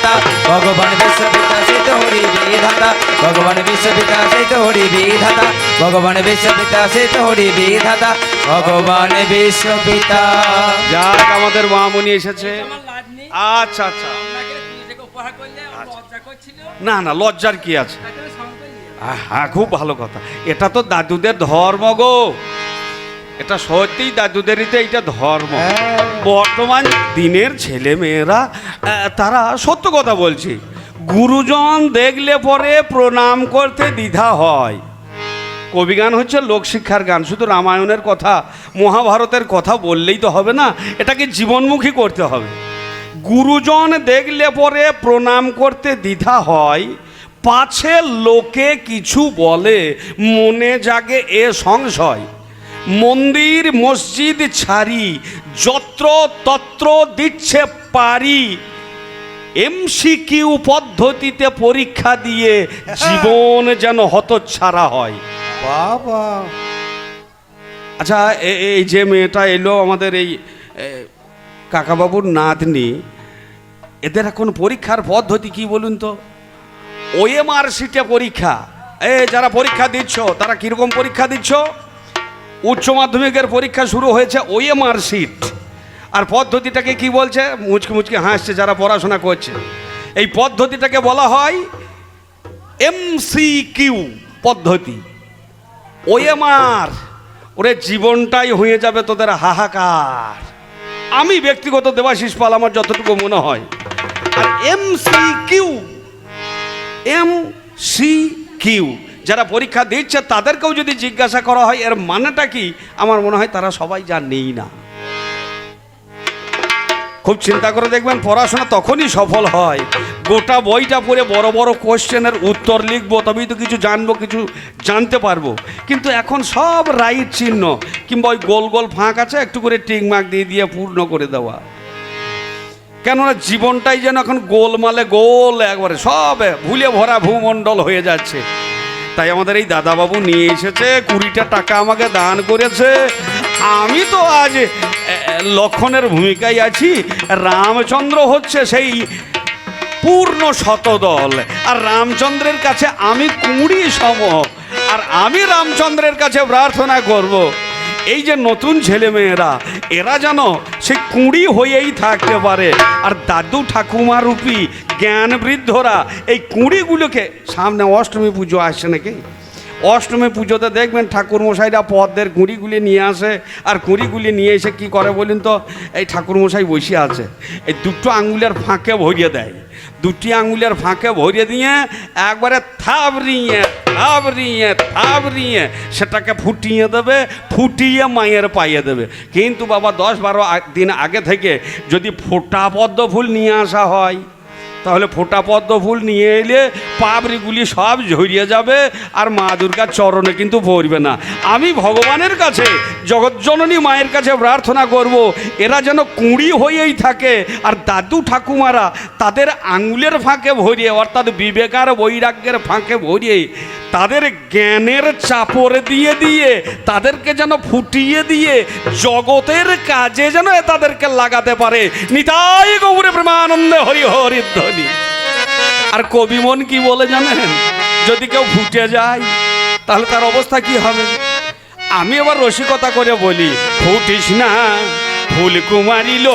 বিধাতা ভগবান বিশ্ব বিকাশিত হরি বিধাতা ভগবান বিশ্ব বিকাশিত হরি বিধাতা ভগবান বিশ্ব বিকাশিত হরি বিধাতা ভগবান বিশ্ব পিতা যাক আমাদের মামুনি এসেছে। আমার আচ্ছা আচ্ছা। করছিল। না না লজ্জার কি আছে? হ্যাঁ খুব ভালো কথা। এটা তো দাদুদের ধর্ম গো। এটা সত্যিই দাদুদেরই তো এইটা ধর্ম। বর্তমান দিনের ছেলে মেয়েরা তারা সত্য কথা বলছি। গুরুজন দেখলে পরে প্রণাম করতে দ্বিধা হয়। কবিগান হচ্ছে লোকশিক্ষার গান শুধু রামায়ণের কথা মহাভারতের কথা বললেই তো হবে না এটাকে জীবনমুখী করতে হবে। গুরুজন দেখলে পরে প্রণাম করতে দ্বিধা হয় পাছে লোকে কিছু বলে মনে জাগে এ সংশয়। মন্দির মসজিদ ছাড়ি যত্র তত্র দিচ্ছে পারি। এমসিকিউ পদ্ধতিতে পরীক্ষা দিয়ে জীবন যেন হতচ্ছাড়া হয়। বাবা। আচ্ছা এই যে মেয়েটা এলো আমাদের এই কাকাবাবুর নাতনি এদের এখন পরীক্ষার পদ্ধতি কি বলুন তো? ওএমআর সিটে পরীক্ষা। এ যারা পরীক্ষা দিচ্ছ তারা কীরকম পরীক্ষা দিচ্ছ? উচ্চ মাধ্যমিকের পরীক্ষা শুরু হয়েছে ওএমআর সিট আর পদ্ধতিটাকে কি বলছে? মুচকি মুচকি হাসছে যারা পড়াশোনা করছে। এই পদ্ধতিটাকে বলা হয় এমসিকিউ পদ্ধতি। ওএমআর ওরে জীবনটাই হয়ে যাবে তোদের হাহাকার। আমি ব্যক্তিগত দেবাশিস পাল, আমার যতটুকু মনে হয়। আর M C Q M C Q যারা পরীক্ষা দিচ্ছে, তাদেরকেও যদি জিজ্ঞাসা করা হয়, এর মানেটা কি? আমার মনে হয় তারা সবাই জানেই না। খুব চিন্তা করে দেখবেন, পড়াশোনা তখনই সফল হয়। গোটা বইটা পড়ে বড় বড় কোশ্চেনের উত্তর লিখব, তবেই তো কিছু জানব, কিছু জানতে পারব। কিন্তু এখন সব রাইট চিহ্ন, কিংবা ওই গোল গোল ফাঁক আছে, একটু করে টিক মার্ক দিয়ে দিয়ে পূর্ণ করে দেওয়া। কেননা জীবনটাই যেন এখন গোলমালে গোল, একবারে সব ভুলে ভরা ভূমণ্ডল হয়ে যাচ্ছে। তাই আমাদের এই দাদাবাবু নিয়ে এসেছে, কুড়িটা টাকা আমাকে দান করেছে। আমি তো আজ লক্ষণের ভূমিকায় আছি। রামচন্দ্র হচ্ছে সেই পূর্ণ শতদল। আর রামচন্দ্রের কাছে আমি কুড়ি সম। আর আমি রামচন্দ্রের কাছে প্রার্থনা করব। এই যে নতুন ছেলে মেয়েরা এরা যেন সে কুঁড়ি হয়েই থাকতে পারে। আর দাদু ঠাকুমা রূপী, জ্ঞান বৃদ্ধরা, এই কুঁড়িগুলোকে, সামনে অষ্টমী পুজো আসছে নাকি? অষ্টমী পুজোতে দেখবেন ঠাকুরমশাইরা পদ্মের কুঁড়িগুলি নিয়ে আসে, আর কুঁড়িগুলি নিয়ে এসে কি করে বলুন তো, এই ঠাকুরমশাই বসে আছে, এই দুটো আঙুলের ফাঁকে ভরিয়ে দেয়। দুটি আঙুলের ফাঁকে ভরিয়ে দিয়ে একবারে থাবড়িয়ে থাবড়িয়ে থাবড়িয়ে সেটাকে ফুটিয়ে দেবে, ফুটিয়ে মায়ের পাইয়ে দেবে। কিন্তু বাবা দশ বারো দিন আগে থেকে যদি ফোটা পদ্ম ফুল নিয়ে আসা হয় তাহলে ফোটা পদ্ম ফুল নিয়ে এলে পাবড়িগুলি সব ঝরিয়ে যাবে আর মা দুর্গার চরণে কিন্তু পড়বে না। আমি ভগবানের কাছে জগজ্জননী মায়ের কাছে প্রার্থনা করব, এরা যেন কুঁড়ি হয়েই থাকে আর দাদু ঠাকুমারা তাদের আঙুলের ফাঁকে ভরিয়ে, অর্থাৎ বিবেকার বৈরাগ্যের ফাঁকে ভরিয়ে তাদের জ্ঞানের চাপড় দিয়ে দিয়ে তাদেরকে যেন ফুটিয়ে দিয়ে জগতের কাজে যেন তাদেরকে লাগাতে পারে। নিতাই গৌরে প্রেমানন্দে হরি হরি ধ্বনি আর কবি মন কি বলে জানেন? যদি কেউ ফুটে যায়, তাহলে তার অবস্থা কি হবে? আমি এবার রসিকতা করে বলি, ফুটিস না, ফুল কুমারিল।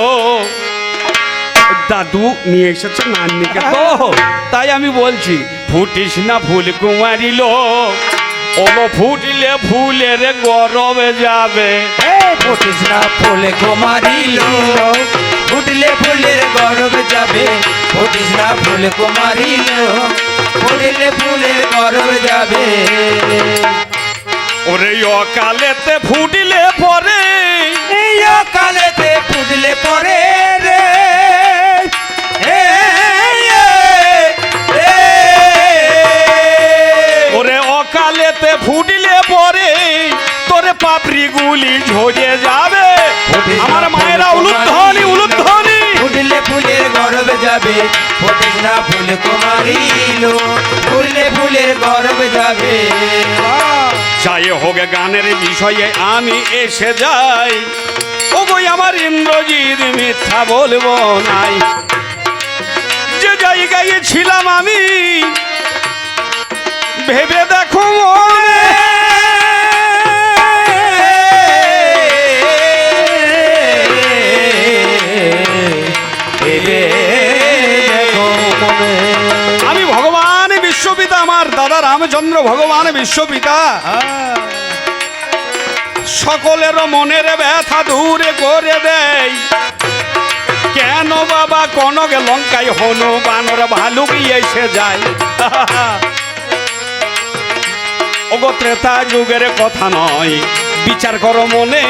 দাদু নিয়ে এসেছে নান্নিকে তো। তাই আমি বলছি, ফুটিস না, ফুল কুমারিল। ওলো ফুটলে ফুলের গরমে যাবে। ফুটিস না, ফুলে কুমারিল। ফুটলে ফুলের গরব যাবে। ফুটিস না ফুলে কুমারিল ফুটলে ফুলের গরব যাবে। ওরে অকালেতে ফুটিলে পরে। এই কালেতে ফুটলে পরে রে। এই, এই, এই। ওরে অকালেতে ফুটিলে পরে তোরে পাপড়ি গুলি ঝরে যাবে। আমার মায়েরা উলুধ্বনি উলুধ্বনি। ফুটলে ফুলের গরব যাবে ফুটিস না ফুল কুমারিল ফুললে ফুলের গরব যাবে। যাই হোক গানের বিষয়ে আমি এসে যাই। ও গই আমার ইন্দ্রজিৎ মিথ্যা বলব নাই। যে জায়গায় ছিলাম আমি, ভেবে দেখো রামচন্দ্র ভগবান বিশ্বপিতা। সকলের মনের ব্যথা দূরে করে দেয় কেন বাবা কনক লঙ্কায় হনু বানর ভালুক এসে যায়? ওগো ত্রেতা, যুগের কথা নয়, বিচার করো মনে।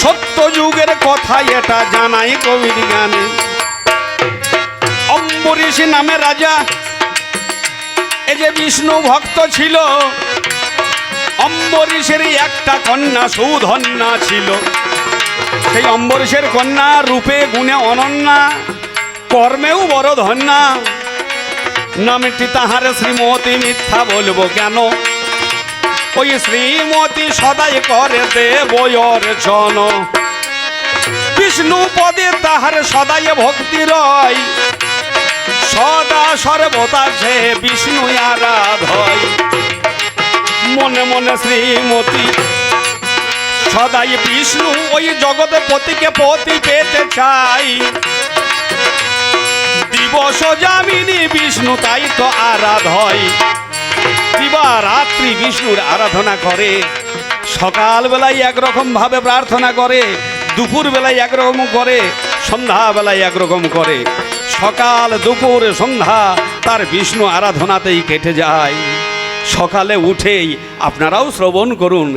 সত্য যুগের কথা এটা জানাই কবির গানে। অম্বরীশ নামে রাজা এ যে বিষ্ণু ভক্ত ছিল অম্বরীশের একটা কন্যা, সুধন্যা ছিল। সেই অম্বরীশের কন্যা রূপে গুণে অনন্যা, কর্মেও বড় ধন্যা। নামটি তাহার শ্রীমতী মিথ্যা বলব কেন? ওই শ্রীমতী সদাই করে দেবয়র জন। বিষ্ণু পদে তাহার সদাই ভক্তি রয়। সদা সর্বদা সে বিষ্ণু আরাধয়। মনে মনে শ্রীমতী, সদাই বিষ্ণু ওই জগতে পতিকে পতি পেতে চাই। দিবস যামিনী বিষ্ণু তাই তো আরাধয়। দিবা রাত্রি বিষ্ণুর আরাধনা করে, সকালবেলায় একরকম ভাবে প্রার্থনা করে দুপুর বেলায় একরকম করে, সন্ধ্যাবেলায় একরকম করে। সকাল দুপুর সন্ধ্যা, তার বিষ্ণু আরাধনাতেই কেটে যায়। সকালে উঠেই আপনারাও শ্রবণ করুন।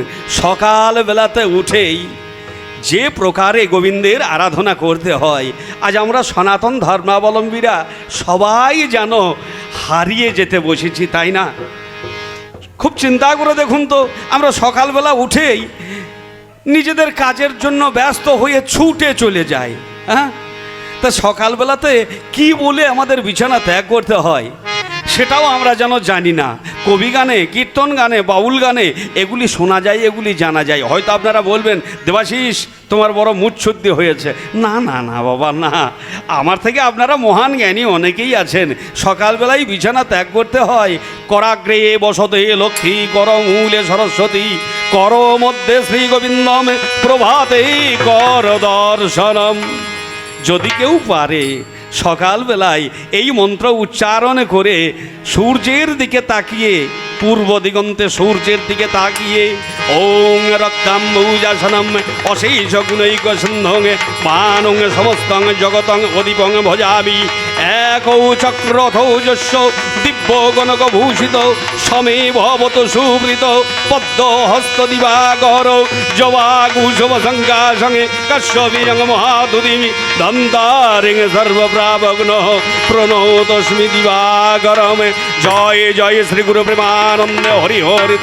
সকালবেলাতে উঠেই যে প্রকারে গোবিন্দের আরাধনা করতে হয়, আজ আমরা সনাতন ধর্মাবলম্বীরা সবাই যেন হারিয়ে যেতে বসেছি, তাই না? খুব চিন্তা করে দেখুন তো, আমরা সকালবেলা উঠেই নিজেদের কাজের জন্য ব্যস্ত হয়ে ছুটে চলে যাই হ্যাঁ? তা সকালবেলাতে কি বলে আমাদের বিছানা ত্যাগ করতে হয়? সেটাও আমরা যেন জানি না। কবি গানে, কীর্তন গানে, বাউল গানে, এগুলি শোনা যায়, এগুলি জানা যায়। হয়তো আপনারা বলবেন, দেবাশিস, তোমার বড় মুচ্ছুদ্দি হয়েছে। না না না, বাবা, না। আমার থেকে আপনারা মহান জ্ঞানী অনেকেই আছেন। সকালবেলায় বিছানা ত্যাগ করতে হয়। করাগ্রে বসতে লক্ষ্মী কর মূলে সরস্বতী, কর মধ্যে শ্রী গোবিন্দম, প্রভাতে কর দর্শনম। যদি কেউ পারে, সকালবেলায় এই মন্ত্র উচ্চারণ করে সূর্যের দিকে তাকিয়ে, পূর্ব দিগন্তে সূর্যের দিকে তাকিয়ে, ওং রক্তাম্বুজাসনম অশেষ গুণৈক সিন্ধং মানং সমস্তং জগতং অদীপং ভজামি। একৌ চক্রথৌ যস্য দিব্য গণক ভূষিত সমে ভবত সুবৃত পদ্ম হস্ত দিবাগর জবাগুষভ সংজ্ঞা সঙ্গে কাশ্যবীরং মহাদুদিমি দন্তারিং সর্বপ্রাবগ্ন প্রণতস্মি দিবাগরম। জয় জয় শ্রী গুরু প্রেমানন্দ হরি হরি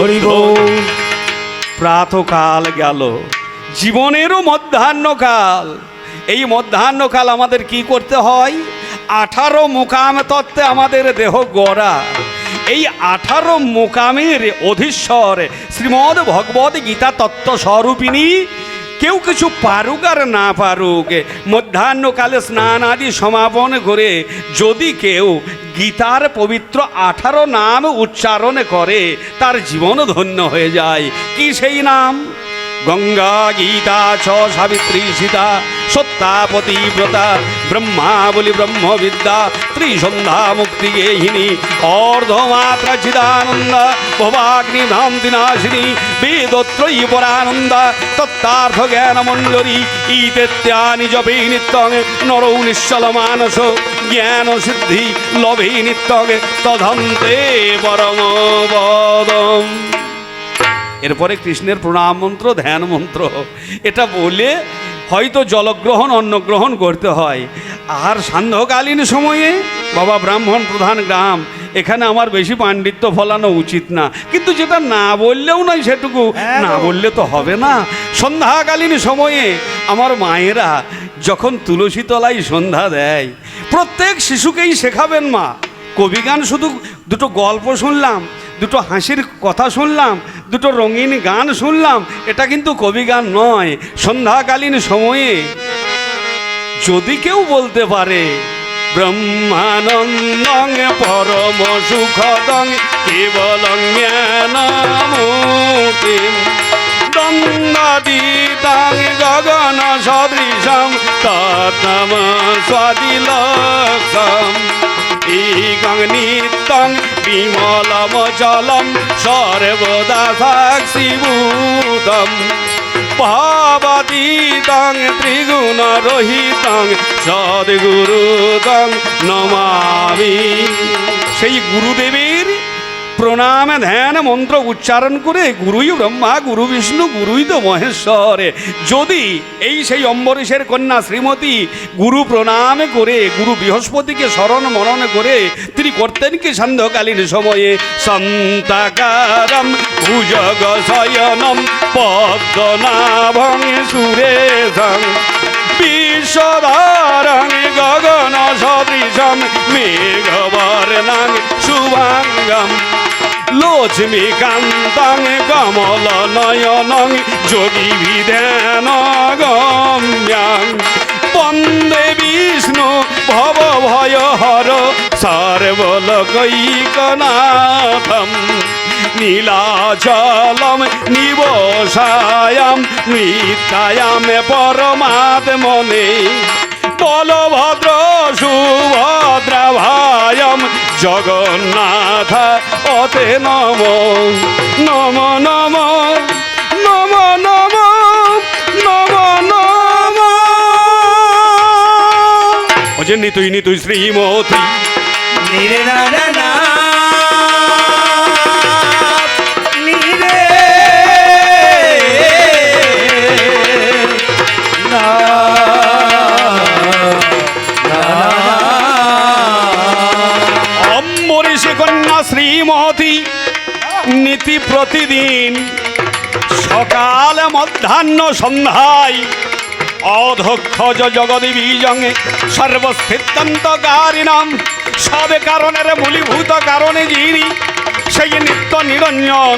হরি। প্রাতকাল গেল জীবনেরও মধ্যাহ্নকাল। এই মধ্যাহ্নকাল আমাদের কি করতে হয়? আঠারো মুকাম তত্ত্বে আমাদের দেহ গড়া। এই আঠারো মুকামের অধীশ্বর শ্রীমদ ভগবত গীতা তত্ত্ব স্বরূপিণী কেউ কিছু পারুক আর না পারুক মধ্যাহ্নকালে স্নান আদি সমাপন করে যদি কেউ গীতার পবিত্র আঠারো নাম উচ্চারণ করে, তার জীবন ধন্য হয়ে যায়। কি সেই নাম? গঙ্গা গীতা, ছ সাবিত্রী সীতা, সত্যাপতি ব্রতা ব্রহ্মা বলি ব্রহ্মবিদ্যা, ত্রিসন্ধ্যা মুক্তি গেহিনী, অর্ধমাত্রা চিদানন্দ ভবাগ্নি ভ্রান্তি নাশিনী বেদত্রয়ী পরানন্দ তত্তার্থ জ্ঞান মঞ্জরি ইত্যানি জপে নিত্যং, নরৌ নিশ্চল মানস, জ্ঞান সিদ্ধি লভে নিত্যং, তদন্তে পরম পদম এরপরে কৃষ্ণের প্রণাম মন্ত্র ধ্যান মন্ত্র। এটা বলে হয়তো জলগ্রহণ অন্নগ্রহণ করতে হয়। আর সান্ধ্যকালীন সময়ে বাবা ব্রাহ্মণ প্রধান গ্রাম এখানে আমার বেশি পাণ্ডিত্য ফলানো উচিত না। কিন্তু যেটা না বললেও নয় সেটুকু হ্যাঁ না বললে তো হবে না। সন্ধ্যাকালীন সময়ে আমার মায়েরা যখন তুলসী তলায় সন্ধ্যা দেয় প্রত্যেক শিশুকেই শেখাবেন মা। কবিগান শুধু দুটো গল্প শুনলাম দুটো হাসির কথা শুনলাম, দুটো রঙিন গান শুনলাম, এটা কিন্তু কবিগান নয়, সন্ধ্যাকালীন সময়ে। যদি কেউ বলতে পারে, ব্রহ্মানন্দং পরম সুখদং কেবলং দন্দাদিতাং গগন সদৃশম তৎনম স্বাদিলক্ষম ইকং নিত্যং বিমলমচলম সর্বদা সাক্ষিভূতম ভাবাতীতং ত্রিগুণ রহিতং সদ্গুরুতং নমামি। সেই গুরুদেবের প্রণাম ধ্যান মন্ত্র উচ্চারণ করে গুরুই ব্রহ্মা, গুরু বিষ্ণু, গুরুই তো মহেশ্বর। যদি এই সেই অম্বরীশের কন্যা শ্রীমতী গুরু প্রণাম করে, গুরু বৃহস্পতিকে স্মরণ মনন করে তিনি করতেন কি সান্ধ্যকালীন সময়ে সন্তাকারম ভুজগ শয়নম পদ্মনাভং সুরেশং বিশ্বধারং গগন সদৃশম, মেঘবর্ণং শুভাঙ্গম। লক্ষ্মীকান্তং কমল নয়নং, যোগী বিধান গম্যাং। বন্দে বিষ্ণু, ভব ভয় হর, সর্বলোকৈকনাথম। নীলাচলম নিবসায়াম, নিত্যায়াম পরমাত্মনে। বলভদ্র সুভদ্র ভায়ম জগন্নাথ অতে নম নম নম নম নম নম নম। ওজে নিতুই নিতুই, শ্রীমতী। নিরে না শ্রীমতী নীতি প্রতিদিন সকাল মধ্যাহ্ন সন্ধ্যায় অধক্ষজ জগদী বীজঙে সর্বস্থিতান্তকারিণাম। সব কারণের মূলীভূত কারণে যিনি সেই নিত্য নিরঞ্জন,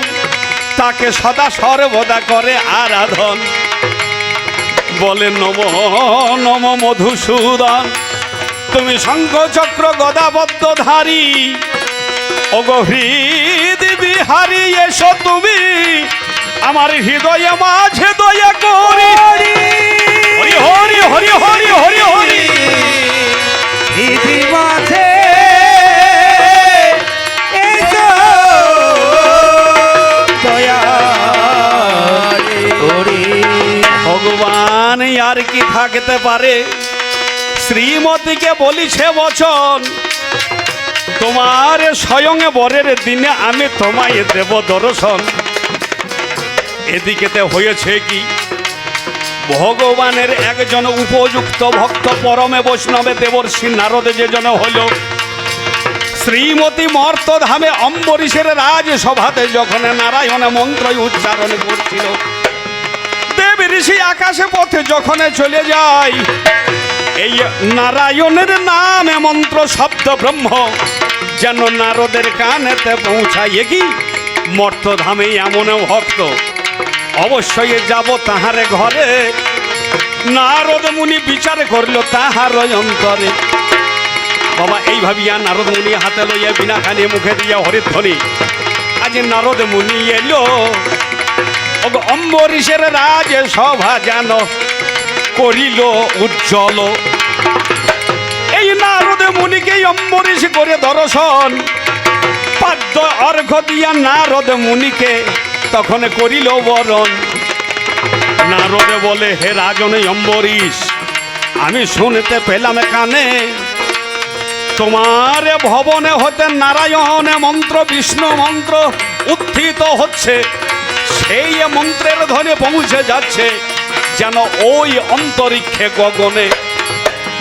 তাকে সদা সর্বদা করে আরাধন। বলে, নম নম মধুসূদন, তুমি শঙ্খ চক্র গদাবদ্ধধারী অগহৃদ বিহারি এসো তুমি আমার হৃদয়ে মাঝে দয়া করি। হরি হরি হরি হরি হরি হরি ইতি মাঝে ভগবান আর কি থাকতে পারে? শ্রীমতীকে বলিছে বচন তোমার স্বয়ং বরের দিনে আমি তোমায় দেব দর্শন। এদিকেতে হয়েছে কি? ভগবানের একজন উপযুক্ত ভক্ত পরমে বৈষ্ণবে দেবর্ষি নারদে যে জন হল। শ্রীমতী মর্তধামে অম্বরীশের রাজসভাতে যখন নারায়ণ মন্ত্র উচ্চারণ করছিল, দেব ঋষি আকাশে পথে যখন চলে যায়, এই নারায়ণের নামে মন্ত্র শব্দ ব্রহ্ম। যেন নারদের কানেতে পৌঁছায় কি? মর্তধামে এমন ভক্ত। অবশ্যই যাব তাহারে ঘরে। নারদ মুনি বিচার করল তাহার অন্তরে। বাবা, এই ভাবিয়া নারদ মুনি হাতে লইয়া বিনা খানি মুখে দিয়া হরিধ্বনি। আজ নারদ মুনি এলো। অম্বরীশের রাজ সভা যেন করিল উজ্জ্বল নারদ মুনিকে অম্বরীশ করে দর্শন। পাদ্য অর্ঘ দিয়া নারদ মুনিকে তখন করিল বরণ। নারদে বলে, হে রাজন অম্বরীশ, আমি শুনতে পেলাম কানে তোমার ভবনে হতে নারায়ণে মন্ত্র, বিষ্ণু মন্ত্র উত্থিত হচ্ছে। সেই মন্ত্রের ধ্বনি পৌঁছে যাচ্ছে, যেন ওই অন্তরিক্ষে গগনে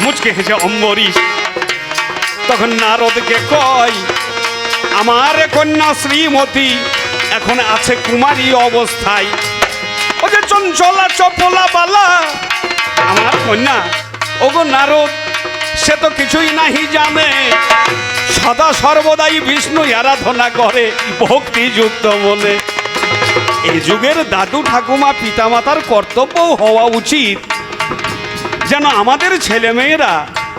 মুচকে হেসে অম্বরীশ। তখন নারদকে কয়, আমার কন্যা শ্রীমতী, এখন আছে কুমারী অবস্থায়। ও যে চঞ্চলা চপলা বালা, আমার কন্যা, ওগো নারদ, সে তো কিছুই নাহি জানে। সদা সর্বদাই বিষ্ণু আরাধনা করে, ভক্তিযুক্ত বলে। এই যুগের দাদু ঠাকুমা পিতামাতার কর্তব্য হওয়া উচিত। যেন আমাদের ছেলেমেয়েরা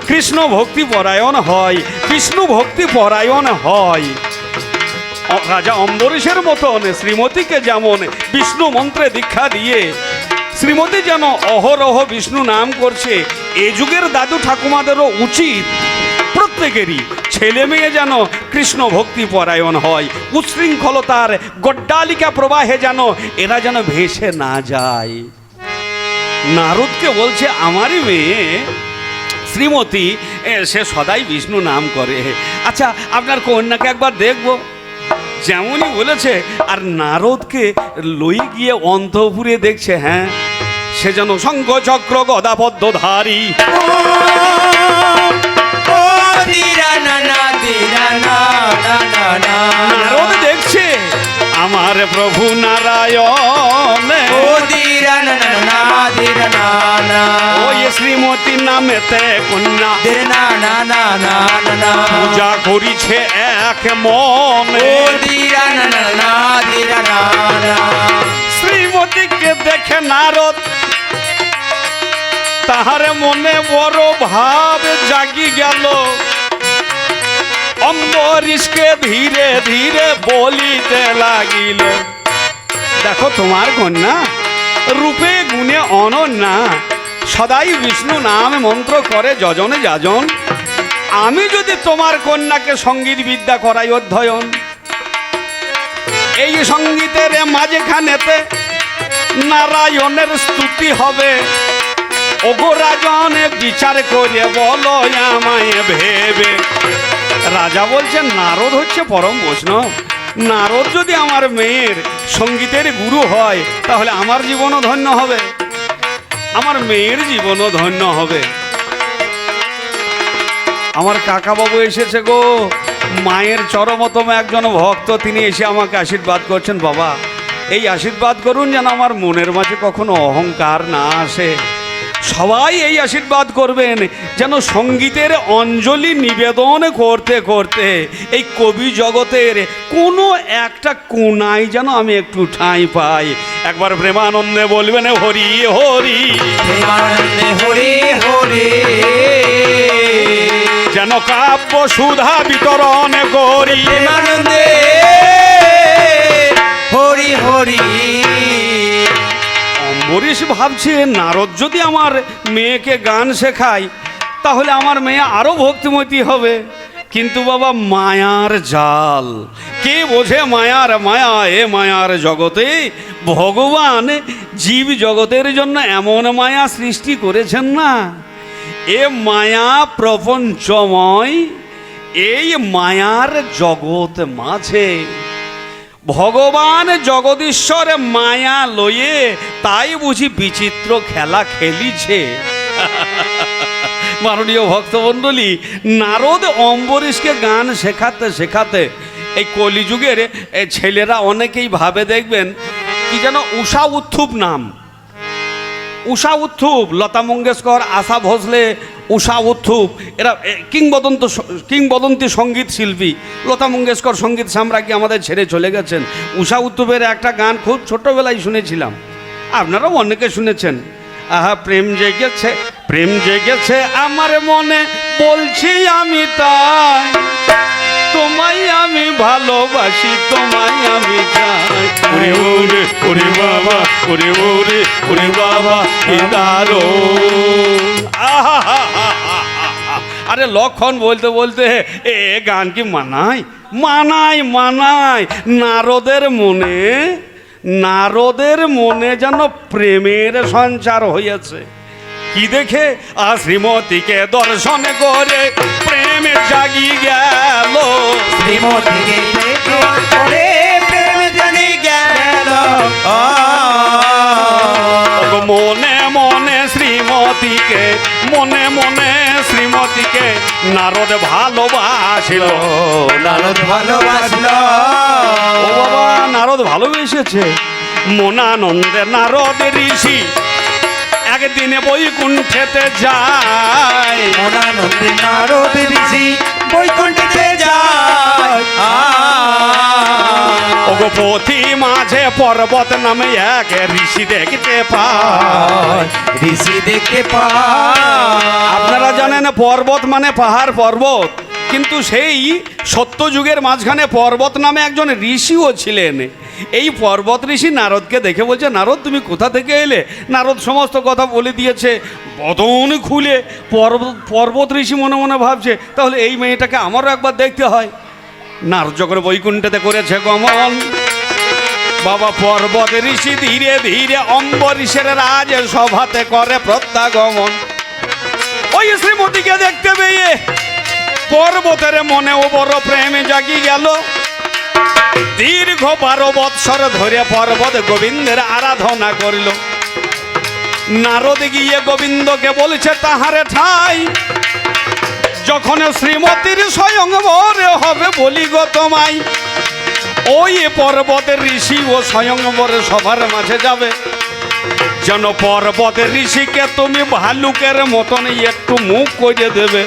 কৃষ্ণ ভক্তি পরায়ণ হয়, বিষ্ণু ভক্তি পরায়ণ হয়। রাজা অম্বরীশের মতন শ্রীমতীকে যেমন বিষ্ণু মন্ত্রে দীক্ষা দিয়ে শ্রীমতী যেন অহরহ বিষ্ণু নাম করছে, এ যুগের দাদু ঠাকুমাদেরও উচিত প্রত্যেকেরই ছেলে মেয়ে যেন কৃষ্ণ ভক্তি পরায়ণ হয়, উচ্ছৃঙ্খলতার গড্ডালিকা প্রবাহে যেন এরা যেন ভেসে না যায়। নারদকে বলছে আমারই মেয়ে শ্রীমতী সে সদাই বিষ্ণু নাম করে আচ্ছা আপনার কন্যাকে একবার দেখব যেমনই বলেছে আর নারদকে লই গিয়ে অন্তপুরে দেখছে হ্যাঁ সে যেন শঙ্খ চক্র না না নারদ আমার প্রভু নারায়ণ। ওই শ্রীমতী নামেতে কন্যা। পূজা করিছে এক মনে। শ্রীমতীকে দেখে নারদ তাহার মনে বড় ভাব জাগি গেল। অম্বরীশকে ধীরে ধীরে বলিতে লাগিল। দেখো তোমার কন্যা, রূপে গুণে অনন্যা, সদাই বিষ্ণু নাম মন্ত্র করে যজনে যাজন। আমি যদি তোমার কন্যাকে সংগীত বিদ্যা করাই অধ্যয়ন, এই সঙ্গীতের মাঝখানেতে নারায়ণের স্তুতি হবে। ওগো রাজনে, বিচার করে বলো আমায় ভেবে। রাজা বলছেন, নারদ হচ্ছে পরম বৈষ্ণব। নারদ যদি আমার মেয়ের সঙ্গীতের গুরু হয়, তাহলে আমার জীবনও ধন্য হবে। আমার মেয়ের জীবনও ধন্য হবে। আমার কাকাবাবু এসেছে গো। মায়ের চরমতম একজন ভক্ত, তিনি এসে আমাকে আশীর্বাদ করছেন, বাবা, এই আশীর্বাদ করুন যেন আমার মনের মাঝে কখনো অহংকার না আসে। সবাই এই আশীর্বাদ করবেন যেন সঙ্গীতের অঞ্জলি নিবেদন করতে করতে এই কবি জগতের কোনো একটা কোনায় যেন আমি একটু ঠাঁই পাই। একবার প্রেমানন্দে বলবেন হরি হরি। প্রেমানন্দে হরি হরে। যেন কাব্য সুধা বিতরণ করি। প্রেমানন্দে হরি হরি। অম্বরীশ ভাবছে, নারদ যদি আমার মেয়েকে গান শেখায়, তাহলে আমার মেয়ে আরও ভক্তিমতী হবে। কিন্তু বাবা, মায়ার জাল। কে বোঝে মায়ার মায়া? এ মায়ার জগতে ভগবান জীব জগতের জন্য এমন মায়া সৃষ্টি করেছেন না। এ মায়া প্রপঞ্চময়, এই মায়ার জগৎ মাঝে। ভগবান জগদীশ্বর মায়া লয়ে তাই বুঝি বিচিত্র খেলা খেলিছে। মাননীয় ভক্তমণ্ডলী, নারদ অম্বরীশকে গান শেখাতে শেখাতে এই কলিযুগের ছেলেরা অনেকেই ভাবে দেখবেন, কি যেন উষা উত্থুপ নাম। উষা উত্থুপ লতা মঙ্গেশকর, আশা ভোসলে উষা উত্থুপ এরা কিংবদন্ত কিংবদন্তি সংগীত শিল্পী। লতা মঙ্গেশকর সংগীত সাম্রাজ্ঞী আমাদের ছেড়ে চলে গেছেন। উষা উত্থুপের একটা গান খুব ছোট্টবেলায় শুনেছিলাম। আপনারাও অনেকে শুনেছেন। আহা, প্রেম জেগেছে প্রেম জেগেছে আমার মনে, বলছি আমি তাই। তোমায় আমি ভালোবাসি তোমায় আমি চাই। ওরে ওরে ওরে বাবা ওরে ওরে ওরে বাবা কি দারুণ আহাহাহাহা। আরে লক্ষণ বলতে বলতে এ গান কি মানায়? মানায় মানায়। নারদের মনে নারদের মনে যেন প্রেমের সঞ্চার হয়েছে কি দেখে? আ শ্রীমতীকে দর্শন করে প্রেম জাগি গেল। শ্রীমতীকে প্রেম করে প্রেম গেল। মনে মনে শ্রীমতীকে মনে মনে শ্রীমতীকে নারদ ভালোবাসিল। নারদ ভালোবাসলো। ও বাবা নারদ ভালোবেসেছে। মনানন্দে নারদ ঋষি একদিনে বৈকুণ্ঠেতে যায় মনানন্দে নারদ ঋষি যায়। মাঝে পর্বত নামে এক ঋষি দেখতে পায় ঋষি দেখতে পায় আপনারা জানেন পর্বত মানে পাহাড় পর্বত কিন্তু সেই সত্য যুগের মাঝখানে পর্বত নামে একজন ঋষিও ছিলেন। এই পর্বত ঋষি নারদকে দেখে বলছে, নারদ, তুমি কোথা থেকে এলে? নারদ সমস্ত কথা বলে দিয়েছে, বদন খুলে পর্বত পর্বত ঋষি মনে মনে ভাবছে, তাহলে এই মেয়েটাকে আমারও একবার দেখতে হয়। নারদ যখন বৈকুণ্ঠতে করেছে গমন, বাবা পর্বত ঋষি ধীরে ধীরে অম্বরীশের রাজ সভাতে করে প্রত্যাগমন। ওই শ্রীমতীকে দেখতে পেয়ে পর্বতের মনেও বড় প্রেমে জাগি গেল। দীর্ঘ বারো বৎসর ধরে পর্বত গোবিন্দের আরাধনা করিল। নারদ গিয়ে গোবিন্দকে বলছে, তাহারে ঠাই, যখন শ্রীমতীর স্বয়ংবরে হবে বলি গো তোমায়, ওই পর্বতের ঋষি ও স্বয়ংবরে সবার মাঝে যাবে। যেন পর্বতের ঋষিকে তুমি ভালুকের মতন একটু মুখ করে দেবে।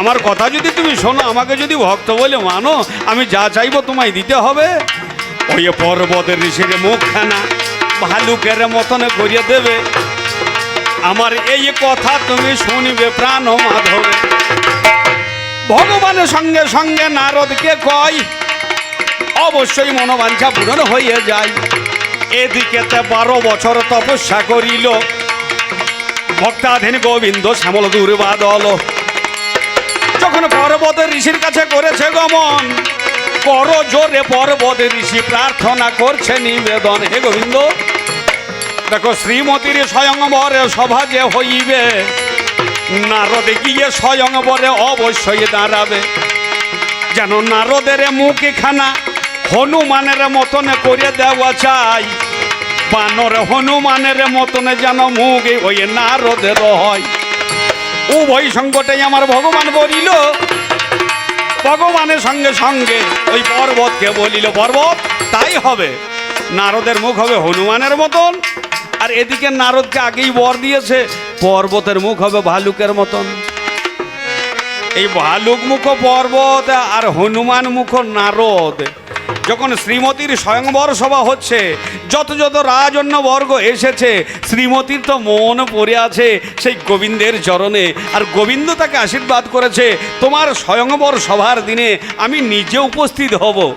আমার কথা যদি তুমি শোনো, আমাকে যদি ভক্ত বলে মানো, আমি যা চাইব তোমায় দিতে হবে। ওই পর্বতের ঋষির মুখখানা ভালুকের মতন করিয়ে দেবে। আমার এই কথা তুমি শুনবে প্রাণ মাধবে। ভগবানের সঙ্গে সঙ্গে নারদকে কয়, অবশ্যই মনোবাঞ্ছা পূরণ হয়ে যায়। এদিকেতে বারো বছর তপস্যা করিল। ভক্তাধীন গোবিন্দ শ্যামল দুর্বাদল। যখন পর্বত ঋষির কাছে করেছে গমন কর জোরে পর্বত ঋষি প্রার্থনা করছে নিবেদন। হে গোবিন্দ, দেখো শ্রীমতীর স্বয়ংবরে সভা যে হইবে, নারদে গিয়ে স্বয়ংবরে অবশ্যই দাঁড়াবে। যেন নারদের মুখ খানা হনুমানের মতন করে দেওয়া চাই, বানর হনুমানের মতন যেন মুখ ওই নারদের হয় উভয় সঙ্গটাই আমার ভগবান বলিল, ভগবানের সঙ্গে সঙ্গে ওই পর্বতকে বলিল, পর্বত, তাই হবে। নারদের মুখ হবে হনুমানের মতন, আর এদিকে নারদকে আগেই বর দিয়েছে, পর্বতের মুখ হবে ভালুকের মতন। এই ভালুক মুখ পর্বত আর হনুমান মুখ নারদ। যখন শ্রীমতীর স্বয়ংবর সভা হচ্ছে, যত যত রাজন্য বর্গ এসেছে, শ্রীমতীর তো মন পড়ে আছে সেই গোবিন্দের চরণে। আর গোবিন্দ তাকে আশীর্বাদ করেছে, তোমার স্বয়ংবর সভার দিনে আমি নিজে উপস্থিত হব।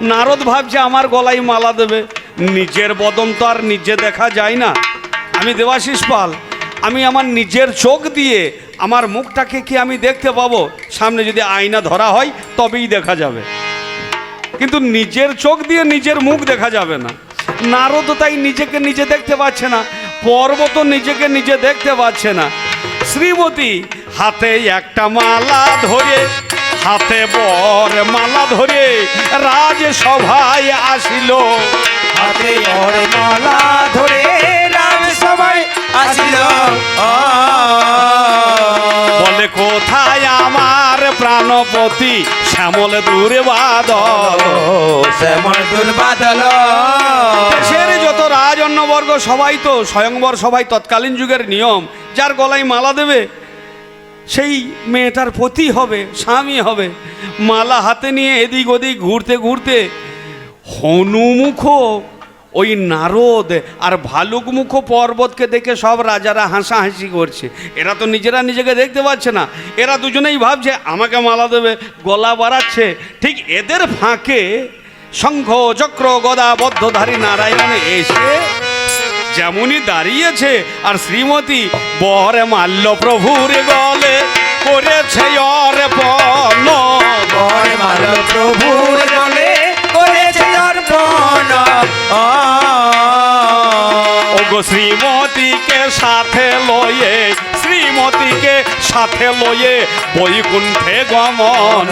নারদ ভাবছে, আমার গলায় মালা দেবে। নিজের বদন তো আর নিজে দেখা যায় না। আমি দেবাশিস পাল। আমি আমার নিজের চোখ দিয়ে আমার মুখটাকে কি আমি দেখতে পাবো? সামনে যদি আয়না ধরা হয়, তবেই দেখা যাবে। কিন্তু নিজের চোখ দিয়ে নিজের মুখ দেখা যাবে না। নারদ তাই নিজেকে নিজে দেখতে পাচ্ছে না পর্বত নিজেকে নিজে দেখতে পাচ্ছে না। শ্রীমতী, হাতে একটা মালা ধরে, হাতে বর মালা ধরে রাজসভায় আসিল। হাতে ওর মালা ধরে আসিল। বলে কোথায় আমার প্রাণপতি? শ্যামল দূরে বাদল শ্যামল দুর্বাদল। দেশের যত রাজন্যবর্গ সবাই তো স্বয়ংবর সবাই তৎকালীন যুগের নিয়ম। যার গলায় মালা দেবে সেই মেয়েটার পতি হবে স্বামী হবে। মালা হাতে নিয়ে এদিক ওদিক ঘুরতে ঘুরতে হনুমুখ ওই নারদ আর ভালুক মুখ পর্বতকে দেখে সব রাজারা হাসাহাসি করছে। এরা তো নিজেরা নিজেকে দেখতে পাচ্ছে না। এরা দুজনেই ভাবছে, আমাকে মালা দেবে, গলা বাড়াচ্ছে। ঠিক এদের ফাঁকে শঙ্খ, চক্র, গদা, বদ্ধধারী নারায়ণ এসে যেমনই দাঁড়িয়েছে আর শ্রীমতী বর মাল্য প্রভুর গলে করেছে অরে পন বর মাল প্রভুর গলে ওগো শ্রীমতীকে সাথে লয়ে শ্রীমতীকে সাথে লয়ে বৈকুণ্ঠে গমন।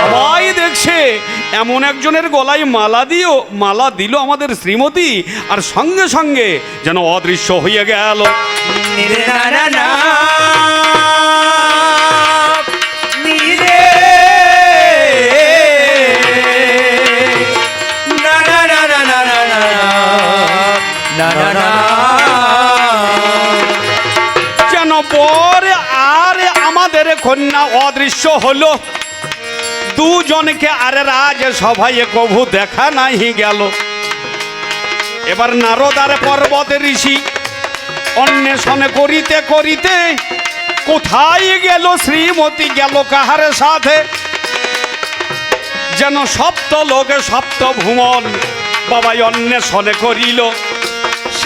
সবাই দেখছে এমন একজনের গলায় মালা দিও মালা দিল আমাদের শ্রীমতী আর সঙ্গে সঙ্গে যেন অদৃশ্য হয়ে গেল। না। যেন পরে আর আমাদের কন্যা অদৃশ্য হলো। দুজনকে আরে রাজ সভায় কভু দেখা নাই গেল। এবার নারদার পর্বত ঋষি অন্বেষণে করিতে করিতে কোথায় গেল, শ্রীমতী গেল কাহার সাথে? যেন সপ্ত লোকে সপ্ত ভুমন বাবাই অন্বেষণে করিল।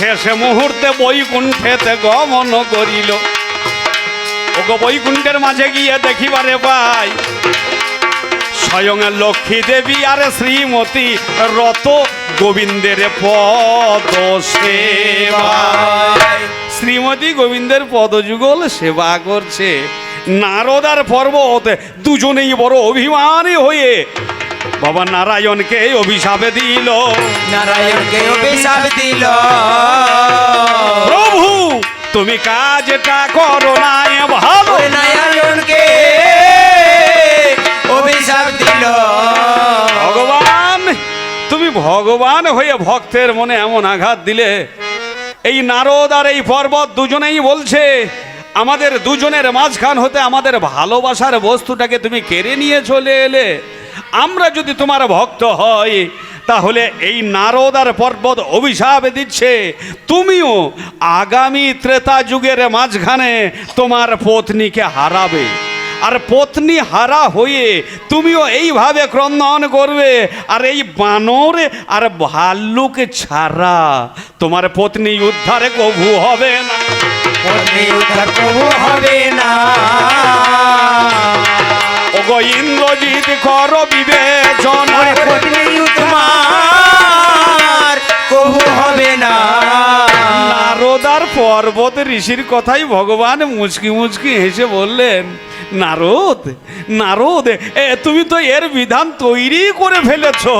শেষে মুহূর্তে বৈকুণ্ঠেতে গমন করিল। ওগো বৈকুণ্ঠের মাঝে গিয়ে দেখিবারে পাই স্বয়ং লক্ষ্মী দেবী আর শ্রীমতী রত গোবিন্দের পদ সেবা শ্রীমতী গোবিন্দের পদযুগল সেবা করছে। নারদার পর্বত দুজনেই বড় অভিমানী হয়ে বাবা নারায়ণকে অভিশাপে দিল। নারায়ণকে অভিশাপ দিল। প্রভু তুমি কাজটা করো না ভালো। নারায়ণকে অভিশাপ দিল। ভগবান তুমি ভগবান হয়ে ভক্তের মনে এমন আঘাত দিলে। এই নারদ আর এই পর্বত দুজনেই বলছে আমাদের দুজনের মাঝখান হতে আমাদের ভালোবাসার বস্তুটাকে তুমি কেড়ে নিয়ে চলে এলে। আমরা যদি তোমার ভক্ত হয় তাহলে এই নারদ আর পর্বত অভিশাপ দিচ্ছে। তুমিও আগামী ত্রেতা যুগের মাঝখানে তোমার পত্নীকে হারাবে। আর পত্নী হারা হয়ে তুমিও এইভাবে ক্রন্দন করবে, আর এই বানর আর ভাল্লুক ছাড়া তোমার পত্নী উদ্ধারে কভু হবে না। পত্নী উদ্ধার প্রভু হবে না। ওগো ইন্দ্রজিৎ কর বিবেচন। হবে না। নারদার পর্বত ঋষির কথাই ভগবান মুচকি মুচকি হেসে বললেন নারদ নারদ এ তুমি তো এর বিধান তৈরি করে ফেলেছো।